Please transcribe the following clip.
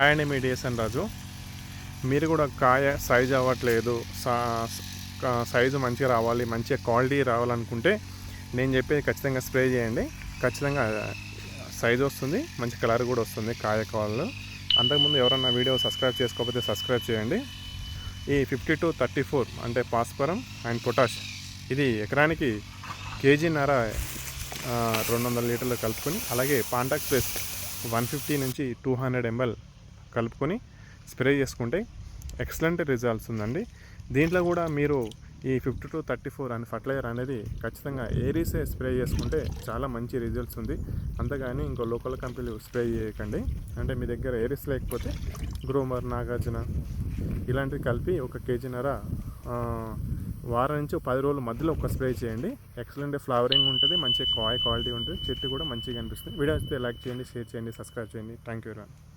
Hi అండి మీ DSN రాజు. మీరు కూడా కాయ సైజ్ అవ్వట్లేదు సా- సైజు మంచిగా రావాలి మంచిగా క్వాలిటీ రావాలనుకుంటే నేను చెప్పేది ఖచ్చితంగా స్ప్రే చేయండి. ఖచ్చితంగా సైజ్ వస్తుంది మంచి కలర్ కూడా వస్తుంది కాయ కాళ్ళు అంతకుముందు ఎవరన్నా వీడియో సబ్స్క్రైబ్ చేసుకోకపోతే సబ్స్క్రైబ్ చేయండి. ఈ ఫిఫ్టీ టు థర్టీ ఫోర్ అంటే పాస్పరం అండ్ పొటాష్. ఇది ఎకరానికి కేజీన్నర రెండు వందల లీటర్లు కలుపుకొని అలాగే పాంటాక్ ప్లస్ వన్ ఫిఫ్టీ నుంచి టూ హండ్రెడ్ ఎంఎల్ కలుపుకొని స్ప్రే చేసుకుంటే ఎక్సలెంట్ రిజల్ట్స్ ఉందండి. దీంట్లో కూడా మీరు ఈ fifty to thirty four and fertiliser అనేది ఖచ్చితంగా ఏరీసే స్ప్రే చేసుకుంటే చాలా మంచి రిజల్ట్స్ ఉంది. అంతేగాని ఇంకో లోకల్ కంపెనీలు స్ప్రే చేయకండి. అంటే మీ దగ్గర ఏరీస్ లేకపోతే గ్రోమర్ నాగార్జున ఇలాంటివి కలిపి ఒక కేజీన్నర వారం నుంచి పది రోజుల మధ్యలో ఒక స్ప్రే చేయండి. ఎక్సలెంట్ ఫ్లవరింగ్ ఉంటుంది మంచి కాయ క్వాలిటీ ఉంటుంది చెట్టు కూడా మంచిగా కనిపిస్తుంది వీడియో వస్తే లైక్ చేయండి షేర్ చేయండి సబ్స్క్రైబ్ చేయండి. Thank you very much